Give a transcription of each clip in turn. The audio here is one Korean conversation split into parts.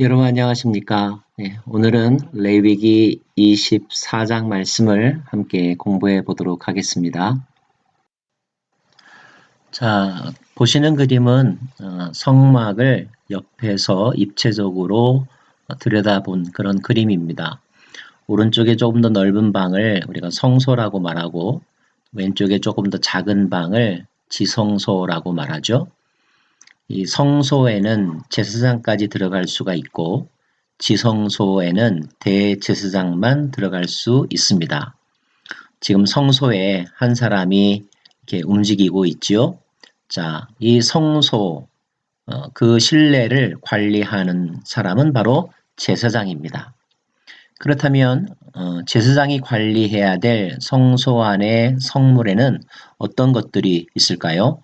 여러분 안녕하십니까? 네, 오늘은 레위기 24장 말씀을 함께 공부해 보도록 하겠습니다. 자, 보시는 그림은 어, 성막을 옆에서 입체적으로 들여다본 그런 그림입니다. 오른쪽에 조금 더 넓은 방을 우리가 성소라고 말하고 왼쪽에 조금 더 작은 방을 지성소라고 말하죠. 이 성소에는 제사장까지 들어갈 수가 있고 지성소에는 대제사장만 들어갈 수 있습니다. 지금 성소에 한 사람이 이렇게 움직이고 있지요. 자, 이 성소 어, 그 실내를 관리하는 사람은 바로 제사장입니다. 그렇다면 어, 제사장이 관리해야 될 성소 안의 성물에는 어떤 것들이 있을까요?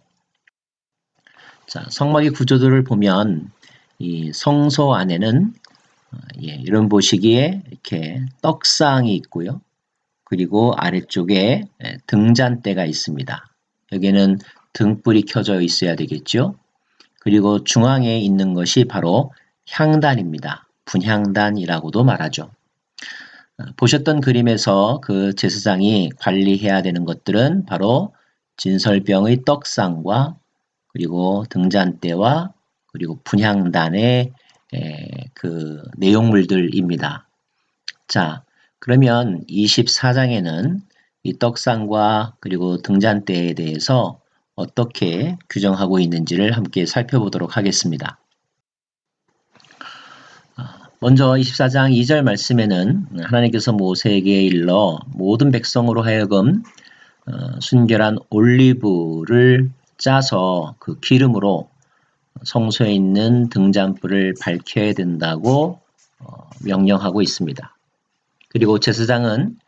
자, 성막의 구조들을 보면 이 성소 안에는 어, 예, 이런 보시기에 이렇게 떡상이 있고요. 그리고 아래쪽에 예, 등잔대가 있습니다. 여기는 등불이 켜져 있어야 되겠죠. 그리고 중앙에 있는 것이 바로 향단입니다. 분향단이라고도 말하죠. 어, 보셨던 그림에서 그 제사장이 관리해야 되는 것들은 바로 진설병의 떡상과 그리고 등잔대와 그리고 분향단의 그 내용물들입니다. 자, 그러면 24장에는 이 떡상과 그리고 등잔대에 대해서 어떻게 규정하고 있는지를 함께 살펴보도록 하겠습니다. 아, 먼저 24장 2절 말씀에는 하나님께서 모세에게 일러 모든 백성으로 하여금 어, 순결한 올리브를 짜서 그 기름으로 성소에 있는 등잔불을 밝혀야 된다고 어, 명령하고 있습니다. 그리고 제사장은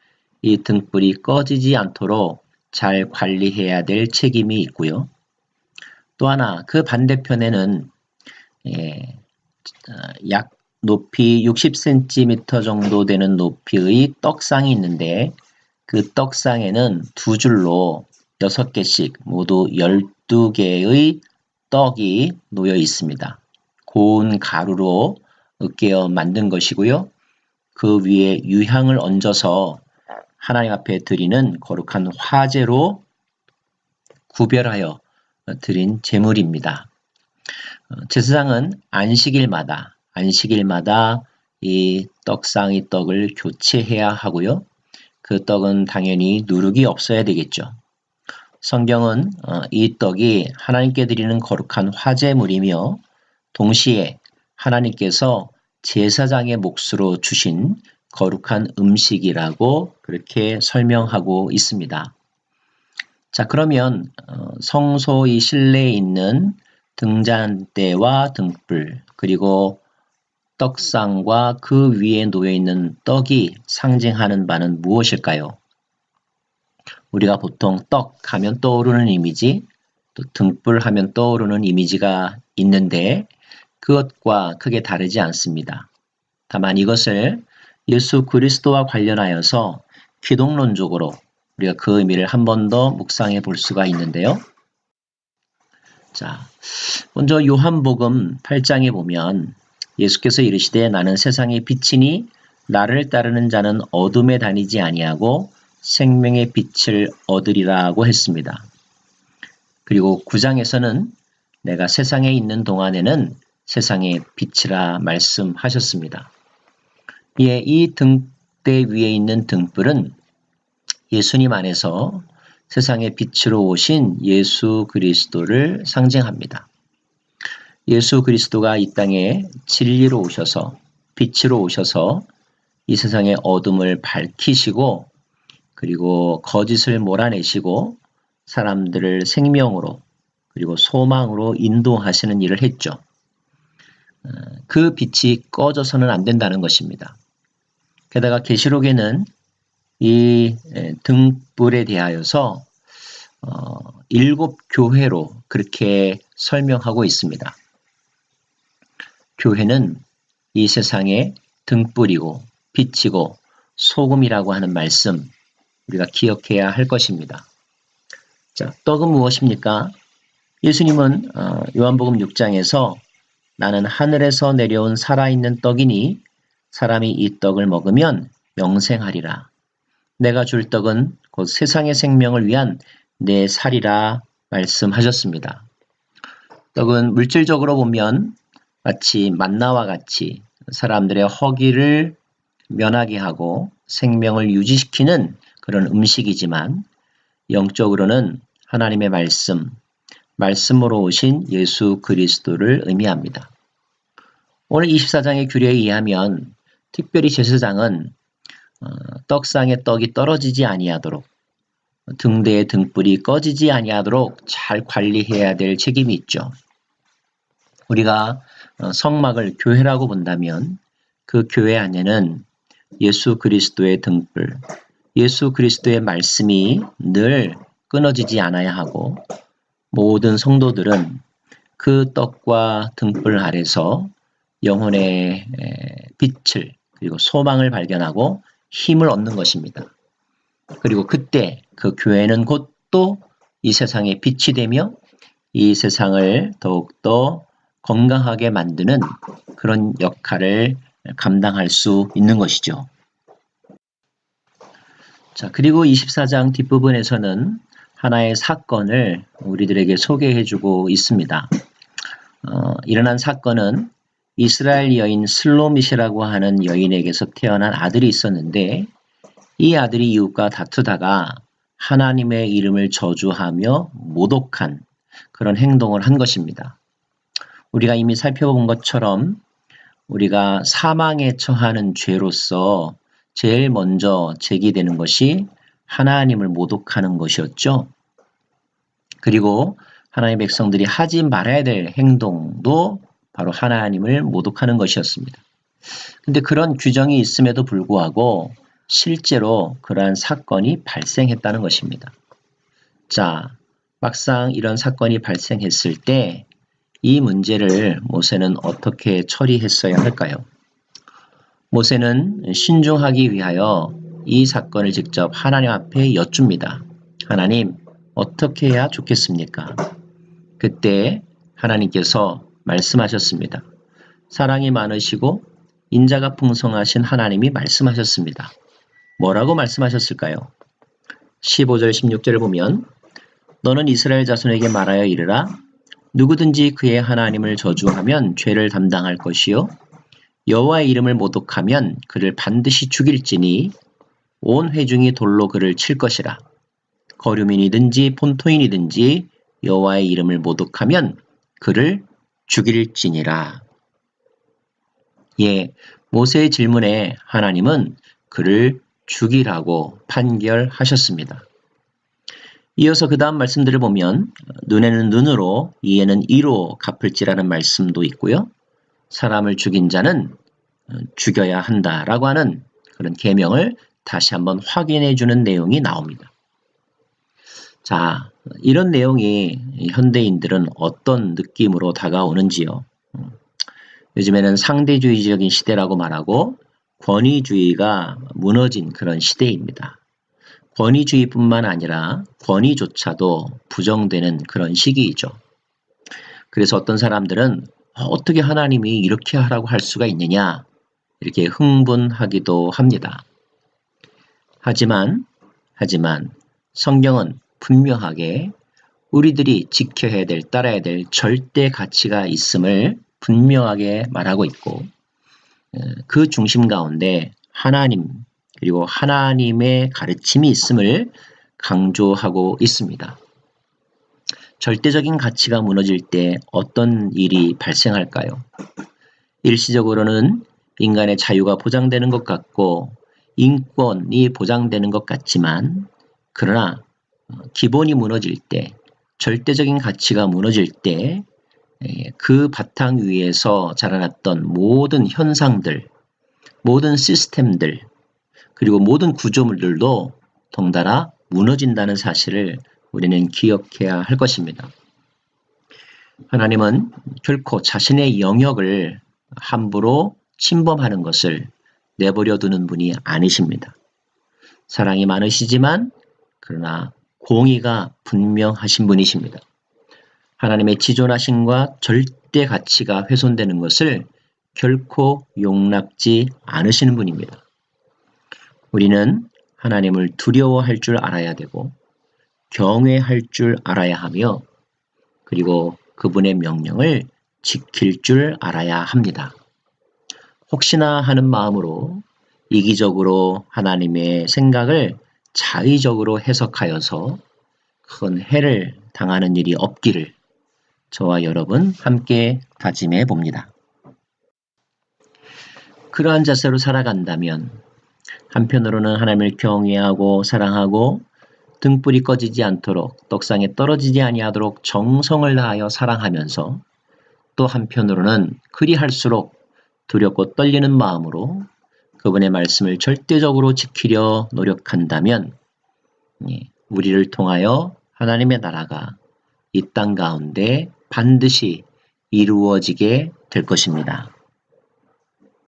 이 등불이 꺼지지 않도록 잘 관리해야 될 책임이 있고요. 또 하나 그 반대편에는 예, 어, 약 높이 60cm 정도 되는 높이의 떡상이 있는데 그 떡상에는 두 줄로 6개씩 모두 12개의 떡이 놓여 있습니다. 고운 가루로 으깨어 만든 것이고요. 그 위에 유향을 얹어서 하나님 앞에 드리는 거룩한 화제로 구별하여 드린 제물입니다. 어, 제사장은 안식일마다 안식일마다 이 떡상의 떡을 교체해야 하고요. 그 떡은 당연히 누룩이 없어야 되겠죠. 성경은 어, 이 떡이 하나님께 드리는 거룩한 화제물이며 동시에 하나님께서 제사장의 몫으로 주신 거룩한 음식이라고 그렇게 설명하고 있습니다. 자, 그러면 어, 성소의 실내에 있는 등잔대와 등불 그리고 떡상과 그 위에 놓여 있는 떡이 상징하는 바는 무엇일까요? 우리가 보통 떡 하면 떠오르는 이미지, 또 등불 하면 떠오르는 이미지가 있는데 그것과 크게 다르지 않습니다. 다만 이것을 예수 그리스도와 관련하여서 기독론적으로 우리가 그 의미를 한 번 더 묵상해 볼 수가 있는데요. 자, 먼저 요한복음 8장에 보면 예수께서 이르시되 나는 세상의 빛이니 나를 따르는 자는 어둠에 다니지 아니하고 생명의 빛을 얻으리라고 했습니다. 그리고 9장에서는 내가 세상에 있는 동안에는 세상의 빛이라 말씀하셨습니다. 예, 이 등대 위에 있는 등불은 예수님 안에서 세상의 빛으로 오신 예수 그리스도를 상징합니다. 예수 그리스도가 이 땅에 진리로 오셔서 빛으로 오셔서 이 세상의 어둠을 밝히시고 그리고 거짓을 몰아내시고 사람들을 생명으로 그리고 소망으로 인도하시는 일을 했죠. 어, 그 빛이 꺼져서는 안 된다는 것입니다. 게다가 계시록에는 이 등불에 대하여서 어, 일곱 교회로 그렇게 설명하고 있습니다. 교회는 이 세상의 등불이고 빛이고 소금이라고 하는 말씀 우리가 기억해야 할 것입니다. 자, 떡은 무엇입니까? 예수님은 어, 요한복음 6장에서 나는 하늘에서 내려온 살아있는 떡이니 사람이 이 떡을 먹으면 영생하리라. 내가 줄 떡은 곧 세상의 생명을 위한 내 살이라 말씀하셨습니다. 떡은 물질적으로 보면 마치 만나와 같이 사람들의 허기를 면하게 하고 생명을 유지시키는 그런 음식이지만 영적으로는 하나님의 말씀, 말씀으로 오신 예수 그리스도를 의미합니다. 오늘 24장의 규례에 의하면 특별히 제사장은 어, 떡상의 떡이 떨어지지 아니하도록 등대의 등불이 꺼지지 아니하도록 잘 관리해야 될 책임이 있죠. 우리가 어, 성막을 교회라고 본다면 그 교회 안에는 예수 그리스도의 등불, 예수 그리스도의 말씀이 늘 끊어지지 않아야 하고 모든 성도들은 그 떡과 등불 아래서 영혼의 빛을 그리고 소망을 발견하고 힘을 얻는 것입니다. 그리고 그때 그 교회는 곧 또 이 세상의 빛이 되며 이 세상을 더욱더 건강하게 만드는 그런 역할을 감당할 수 있는 것이죠. 자, 그리고 24장 뒷부분에서는 하나의 사건을 우리들에게 소개해 주고 있습니다. 어, 일어난 사건은 이스라엘 여인 슬로미시라고 하는 여인에게서 태어난 아들이 있었는데 이 아들이 이웃과 다투다가 하나님의 이름을 저주하며 모독한 그런 행동을 한 것입니다. 우리가 이미 살펴본 것처럼 우리가 사망에 처하는 죄로서 제일 먼저 제기되는 것이 하나님을 모독하는 것이었죠. 그리고 하나님의 백성들이 하지 말아야 될 행동도 바로 하나님을 모독하는 것이었습니다. 근데 그런 규정이 있음에도 불구하고 실제로 그러한 사건이 발생했다는 것입니다. 자, 막상 이런 사건이 발생했을 때 이 문제를 모세는 어떻게 처리했어야 할까요? 모세는 신중하기 위하여 이 사건을 직접 하나님 앞에 여쭙니다. 하나님, 어떻게 해야 좋겠습니까? 그때 하나님께서 말씀하셨습니다. 사랑이 많으시고 인자가 풍성하신 하나님이 말씀하셨습니다. 뭐라고 말씀하셨을까요? 15절 16절을 보면 너는 이스라엘 자손에게 말하여 이르라 누구든지 그의 하나님을 저주하면 죄를 담당할 것이요 여호와의 이름을 모독하면 그를 반드시 죽일지니 온 회중이 돌로 그를 칠 것이라 거류민이든지 본토인이든지 여호와의 이름을 모독하면 그를 죽일지니라. 예, 모세의 질문에 하나님은 그를 죽이라고 판결하셨습니다. 이어서 그 다음 말씀들을 보면 눈에는 눈으로 이에는 이로 갚을지라는 말씀도 있고요. 사람을 죽인 자는 죽여야 한다라고 하는 그런 계명을 다시 한번 확인해 주는 내용이 나옵니다. 자, 이런 내용이 현대인들은 어떤 느낌으로 다가오는지요. 요즘에는 상대주의적인 시대라고 말하고 권위주의가 무너진 그런 시대입니다. 권위주의뿐만 아니라 권위조차도 부정되는 그런 시기이죠. 그래서 어떤 사람들은 어떻게 하나님이 이렇게 하라고 할 수가 있느냐 이렇게 흥분하기도 합니다. 하지만 하지만 성경은 분명하게 우리들이 지켜야 될 따라야 될 절대 가치가 있음을 분명하게 말하고 있고 어, 그 중심 가운데 하나님 그리고 하나님의 가르침이 있음을 강조하고 있습니다. 절대적인 가치가 무너질 때 어떤 일이 발생할까요? 일시적으로는 인간의 자유가 보장되는 것 같고 인권이 보장되는 것 같지만 그러나 기본이 무너질 때 절대적인 가치가 무너질 때 그 바탕 위에서 자라났던 모든 현상들, 모든 시스템들, 그리고 모든 구조물들도 덩달아 무너진다는 사실을 우리는 기억해야 할 것입니다. 하나님은 결코 자신의 영역을 함부로 침범하는 것을 내버려 두는 분이 아니십니다. 사랑이 많으시지만 그러나 공의가 분명하신 분이십니다. 하나님의 지존하심과 절대 절대 가치가 훼손되는 것을 결코 용납지 않으시는 분입니다. 우리는 하나님을 두려워할 줄 알아야 되고 경외할 줄 알아야 하며 그리고 그분의 명령을 지킬 줄 알아야 합니다. 혹시나 하는 마음으로 이기적으로 하나님의 생각을 자의적으로 해석하여서 큰 해를 당하는 일이 없기를 저와 여러분 함께 다짐해 봅니다. 그러한 자세로 살아간다면 한편으로는 하나님을 경외하고 사랑하고 등불이 꺼지지 않도록 떡상에 떨어지지 아니하도록 정성을 다하여 사랑하면서 또 한편으로는 그리할수록 두렵고 떨리는 마음으로 그분의 말씀을 절대적으로 지키려 노력한다면 예, 우리를 통하여 하나님의 나라가 이 땅 가운데 반드시 이루어지게 될 것입니다.